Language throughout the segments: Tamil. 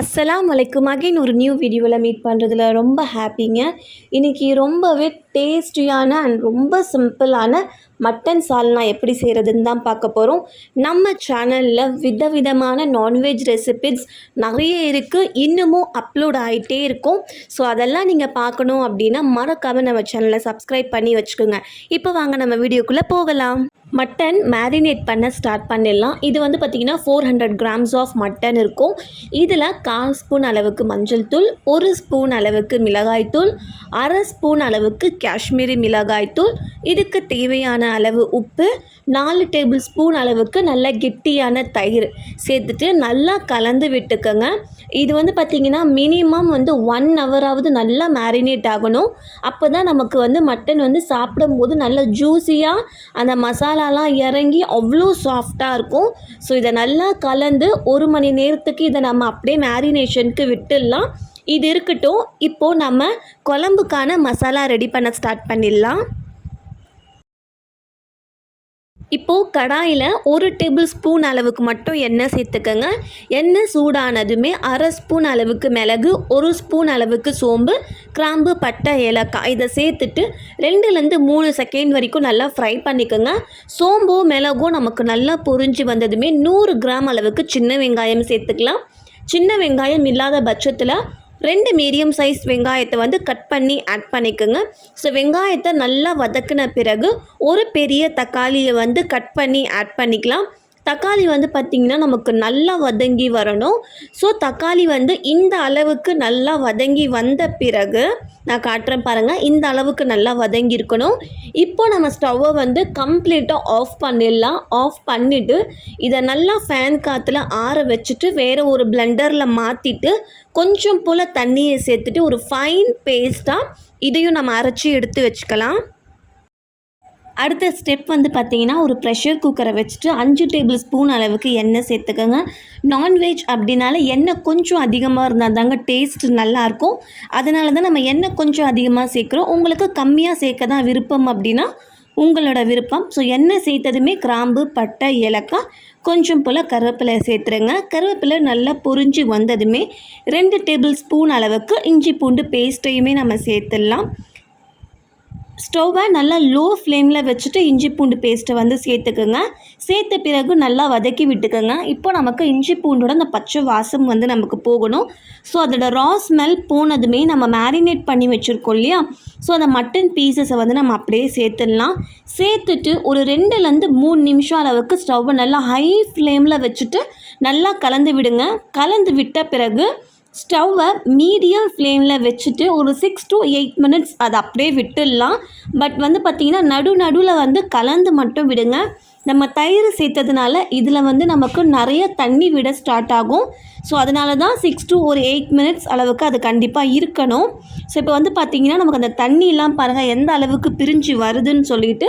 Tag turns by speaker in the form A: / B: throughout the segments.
A: அஸ்ஸலாம் வலைக்கும் அகைன் ஒரு நியூ வீடியோவில் மீட் பண்ணுறதுல ரொம்ப ஹாப்பிங்க இன்றைக்கி ரொம்பவே டேஸ்டியான அண்ட் ரொம்ப சிம்பிளான மட்டன் சால்னா எப்படி செய்கிறதுன்னு தான் பார்க்க போகிறோம் நம்ம சேனலில் விதவிதமான நான்வெஜ் ரெசிபிஸ் நிறைய இருக்குது இன்னமும் அப்லோட் ஆகிட்டே இருக்கும். ஸோ அதெல்லாம் நீங்கள் பார்க்கணும் அப்படின்னா மறக்காமல் நம்ம சேனலை சப்ஸ்கிரைப் பண்ணி வச்சுக்கோங்க. இப்போ வாங்க நம்ம வீடியோக்குள்ளே போகலாம். மட்டன் மேரினேட் பண்ண ஸ்டார்ட் பண்ணிடலாம். இது வந்து பார்த்திங்கன்னா four hundred grams of mutton இருக்கும். இதில் கால் ஸ்பூன் அளவுக்கு மஞ்சள் தூள் ஒரு ஸ்பூன் அளவுக்கு மிளகாய்த்தூள் அரை ஸ்பூன் அளவுக்கு காஷ்மீரி மிளகாய்த்தூள் இதுக்கு தேவையான அளவு உப்பு நாலு டேபிள் ஸ்பூன் அளவுக்கு நல்ல கெட்டியான தயிர் சேர்த்துட்டு நல்லா கலந்து விட்டுக்கோங்க. இது வந்து பார்த்திங்கன்னா மினிமம் வந்து ஒன் ஹவராவது நல்லா மேரினேட் ஆகணும். அப்போ தான் நமக்கு வந்து மட்டன் வந்து சாப்பிடும்போது நல்ல ஜூஸியாக அந்த மசாலா மசாலாலாம் இறங்கி அவ்வளோ சாஃப்டாக இருக்கும். ஸோ இதை நல்லா கலந்து ஒரு மணி நேரத்துக்கு இதை நம்ம அப்படியே மேரினேஷனுக்கு விட்டுடலாம். இது இருக்கட்டும். இப்போது நம்ம குழம்புக்கான மசாலா ரெடி பண்ண ஸ்டார்ட் பண்ணிடலாம். இப்போது கடாயில் ஒரு டேபிள் ஸ்பூன் அளவுக்கு மட்டும் எண்ணெய் சேர்த்துக்கோங்க. எண்ணெய் சூடானதுமே அரை ஸ்பூன் அளவுக்கு மிளகு ஒரு ஸ்பூன் அளவுக்கு சோம்பு கிராம்பு பட்டை ஏலக்காய் இதை சேர்த்துட்டு ரெண்டுலேருந்து மூணு செகண்ட் வரைக்கும் நல்லா ஃப்ரை பண்ணிக்கோங்க. சோம்போ மிளகும் நமக்கு நல்லா பொறிஞ்சு வந்ததுமே நூறு கிராம் அளவுக்கு சின்ன வெங்காயம் சேர்த்துக்கலாம். சின்ன வெங்காயம் இல்லாத பட்சத்தில் ரெண்டு மீடியம் சைஸ் வெங்காயத்தை வந்து கட் பண்ணி ஆட் பண்ணிக்கோங்க. ஸோ வெங்காயத்தை நல்லா வதக்கின பிறகு ஒரு பெரிய தக்காளியை வந்து கட் பண்ணி ஆட் பண்ணிக்கலாம். தக்காளி வந்து பார்த்திங்கன்னா நமக்கு நல்லா வதங்கி வரணும். ஸோ தக்காளி வந்து இந்த அளவுக்கு நல்லா வதங்கி வந்த பிறகு நான் காட்டுறேன் பாருங்கள் இந்த அளவுக்கு நல்லா வதங்கி இருக்கணும். இப்போ நம்ம ஸ்டவ்வை வந்து கம்ப்ளீட்டாக ஆஃப் பண்ணிடலாம். ஆஃப் பண்ணிவிட்டு இதை நல்லா ஃபேன் காற்றுல ஆற வச்சுட்டு வேறு ஒரு பிளெண்டரில் மாற்றிட்டு கொஞ்சம் போல் தண்ணியை சேர்த்துட்டு ஒரு ஃபைன் பேஸ்ட்டாக இதையும் நம்ம அரைச்சி எடுத்து வச்சுக்கலாம். அடுத்த ஸ்டெப் வந்து பார்த்தீங்கன்னா ஒரு ப்ரெஷர் குக்கரை வச்சுட்டு அஞ்சு டேபிள் ஸ்பூன் அளவுக்கு எண்ணெய் சேர்த்துக்கோங்க. நான்வெஜ் அப்படின்னால எண்ணெய் கொஞ்சம் அதிகமாக இருந்தால் தாங்க டேஸ்ட் நல்லாயிருக்கும் அதனால தான் நம்ம எண்ணெய் கொஞ்சம் அதிகமாக சேர்க்குறோம். உங்களுக்கு கம்மியாக சேர்க்க தான் விருப்பம் அப்படின்னா உங்களோட விருப்பம். ஸோ எண்ணெய் சேர்த்ததுமே கிராம்பு பட்டை ஏலக்காய் கொஞ்சம் போல் கருவேப்பிலை சேர்த்துருங்க. கருவேப்பிலை நல்லா பொறிஞ்சு வந்ததுமே ரெண்டு டேபிள் ஸ்பூன் அளவுக்கு இஞ்சி பூண்டு பேஸ்ட்டையுமே நம்ம சேர்த்துடலாம். ஸ்டவ்வை நல்லா லோ ஃப்ளேமில் வச்சுட்டு இஞ்சி பூண்டு பேஸ்ட்டை வந்து சேர்த்துக்குங்க. சேர்த்த பிறகு நல்லா வதக்கி விட்டுக்கோங்க. இப்போ நமக்கு இஞ்சி பூண்டோட அந்த பச்சை வாசம் வந்து நமக்கு போகணும். ஸோ அதோட ரா ஸ்மெல் போனதுமே நம்ம மேரினேட் பண்ணி வச்சுருக்கோம் இல்லையா? ஸோ அந்த மட்டன் பீசஸை வந்து நம்ம அப்படியே சேர்த்துடலாம். சேர்த்துட்டு ஒரு ரெண்டுலேருந்து மூணு நிமிஷம் அளவுக்கு ஸ்டவ்வை நல்லா ஹை ஃப்ளேமில் வச்சுட்டு நல்லா கலந்து விடுங்க. கலந்து விட்ட பிறகு ஸ்டவ்வை மீடியம் ஃப்ளேமில் வச்சுட்டு ஒரு சிக்ஸ் டு எயிட் மினிட்ஸ் அதை அப்படியே விட்டுடலாம். பட் வந்து பார்த்திங்கன்னா நடு நடுவில் வந்து கலந்து மட்டும் விடுங்க. நம்ம தயிர் சேர்த்ததுனால இதில் வந்து நமக்கு நிறைய தண்ணி விட ஸ்டார்ட் ஆகும். ஸோ அதனால தான் சிக்ஸ் டு ஒரு எயிட் மினிட்ஸ் அளவுக்கு அது கண்டிப்பாக இருக்கணும். ஸோ இப்போ வந்து பார்த்திங்கன்னா நமக்கு அந்த தண்ணியெலாம் பாருங்கள் எந்த அளவுக்கு பிரிஞ்சு வருதுன்னு சொல்லிட்டு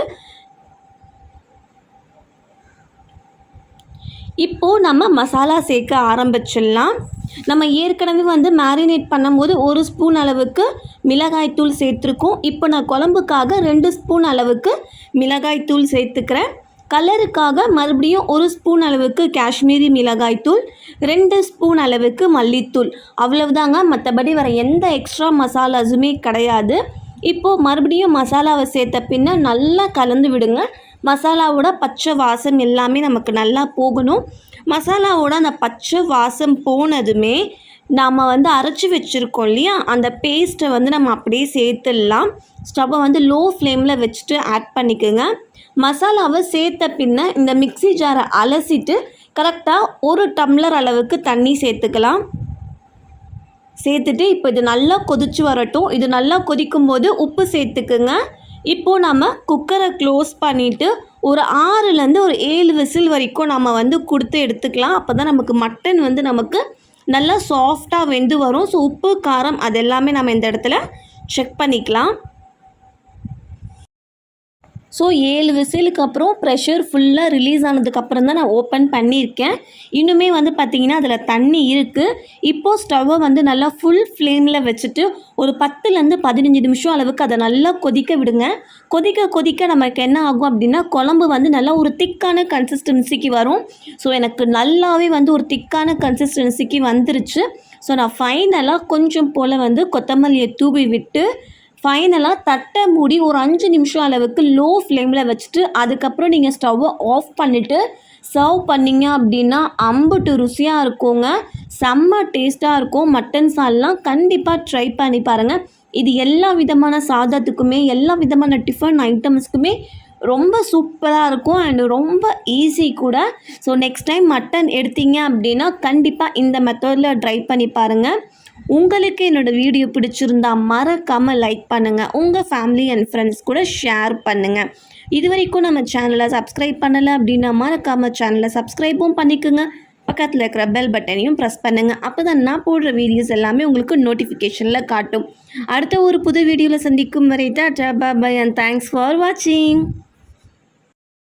A: இப்போது நம்ம மசாலா சேர்க்க ஆரம்பிச்சிடலாம். நம்ம ஏற்கனவே வந்து மேரினேட் பண்ணும்போது ஒரு ஸ்பூன் அளவுக்கு மிளகாய்த்தூள் சேர்த்துருக்கோம். இப்போ நான் குழம்புக்காக ரெண்டு ஸ்பூன் அளவுக்கு மிளகாய்த்தூள் சேர்த்துக்கிறேன். கலருக்காக மறுபடியும் ஒரு ஸ்பூன் அளவுக்கு காஷ்மீரி மிளகாய்த்தூள் ரெண்டு ஸ்பூன் அளவுக்கு மல்லித்தூள். அவ்வளவுதாங்க. மற்றபடி வர எந்த எக்ஸ்ட்ரா மசாலாஸுமே கிடையாது. இப்போது மறுபடியும் மசாலாவை சேர்த்த பின்ன நல்லா கலந்து விடுங்க. மசாலாவோட பச்சை வாசம் எல்லாமே நமக்கு நல்லா போகணும். மசாலாவோட அந்த பச்சை வாசம் போனதுமே நாம் வந்து அரைச்சி வச்சுருக்கோம் இல்லையா? அந்த பேஸ்ட்டை வந்து நம்ம அப்படியே சேர்த்துடலாம். ஸ்டவ்வை வந்து லோ ஃப்ளேமில் வச்சுட்டு ஆட் பண்ணிக்கோங்க. மசாலாவை சேர்த்த பின்ன இந்த மிக்சி ஜாரை அலசிட்டு கரெக்டாக ஒரு டம்ளர் அளவுக்கு தண்ணி சேர்த்துக்கலாம். சேர்த்துட்டு இப்போ இது நல்லா கொதிச்சு வரட்டும். இது நல்லா கொதிக்கும் போது உப்பு சேர்த்துக்குங்க. இப்போது நம்ம குக்கரை க்ளோஸ் பண்ணிவிட்டு ஒரு ஆறுலேருந்து ஒரு ஏழு விசில் வரைக்கும் நம்ம வந்து கொடுத்து எடுத்துக்கலாம். அப்போ தான் நமக்கு மட்டன் வந்து நமக்கு நல்லா சாஃப்டாக வெந்து வரும். ஸோ உப்பு காரம் அது எல்லாமே நம்ம இந்த இடத்துல செக் பண்ணிக்கலாம். ஸோ ஏழு விசிலுக்கு அப்புறம் ப்ரெஷர் ஃபுல்லாக ரிலீஸ் ஆனதுக்கப்புறம் தான் நான் ஓப்பன் பண்ணியிருக்கேன். இன்னுமே வந்து பார்த்திங்கன்னா அதில் தண்ணி இருக்குது இப்போது ஸ்டவ்வை வந்து நல்லா ஃபுல் ஃப்ளேமில் வச்சுட்டு ஒரு பத்துலேருந்து பதினஞ்சு நிமிஷம் அளவுக்கு அதை நல்லா கொதிக்க விடுங்க. கொதிக்க கொதிக்க நமக்கு என்ன ஆகும் அப்படின்னா குழம்பு வந்து நல்லா ஒரு திக்கான கன்சிஸ்டன்சிக்கு வரும். ஸோ எனக்கு நல்லாவே வந்து ஒரு திக்கான கன்சிஸ்டன்சிக்கு வந்துருச்சு. ஸோ நான் ஃபைனலாக கொஞ்சம் போல் வந்து கொத்தமல்லியை தூவி விட்டு ஃபைனலாக தட்டை மூடி ஒரு அஞ்சு நிமிஷம் அளவுக்கு லோ ஃப்ளேமில் வச்சுட்டு அதுக்கப்புறம் நீங்கள் ஸ்டவ்வை ஆஃப் பண்ணிவிட்டு சர்வ் பண்ணிங்க அப்படின்னா அம்புட்டு ருசியாக இருக்குங்க. செம்ம டேஸ்ட்டாக இருக்கும். மட்டன் சால்லாம் கண்டிப்பாக ட்ரை பண்ணி பாருங்கள் இது எல்லா விதமான சாதத்துக்குமே எல்லா விதமான டிஃபன் ஐட்டம்ஸ்க்குமே ரொம்ப சூப்பராக இருக்கும் அண்ட் ரொம்ப ஈஸி கூட. ஸோ நெக்ஸ்ட் டைம் மட்டன் எடுத்தீங்க அப்படின்னா கண்டிப்பாக இந்த மெத்தடில் ட்ரை பண்ணி பாருங்கள் உங்களுக்கு என்னோடய வீடியோ பிடிச்சிருந்தா மறக்காமல் லைக் பண்ணுங்கள் உங்கள் ஃபேமிலி அண்ட் ஃப்ரெண்ட்ஸ் கூட ஷேர் பண்ணுங்கள் இது வரைக்கும் நம்ம சேனலை சப்ஸ்கிரைப் பண்ணலை அப்படின்னா மறக்காமல் சேனலை சப்ஸ்கிரைபும் பண்ணிக்கோங்க. பக்கத்தில் இருக்கிற பெல் பட்டனையும் ப்ரெஸ் பண்ணுங்கள் அப்போ தான் நான் போடுற வீடியோஸ் எல்லாமே உங்களுக்கு நோட்டிஃபிகேஷனில் காட்டும். அடுத்த ஒரு புது வீடியோவில் சந்திக்கும் வரை tata bye and thanks for வாட்சிங்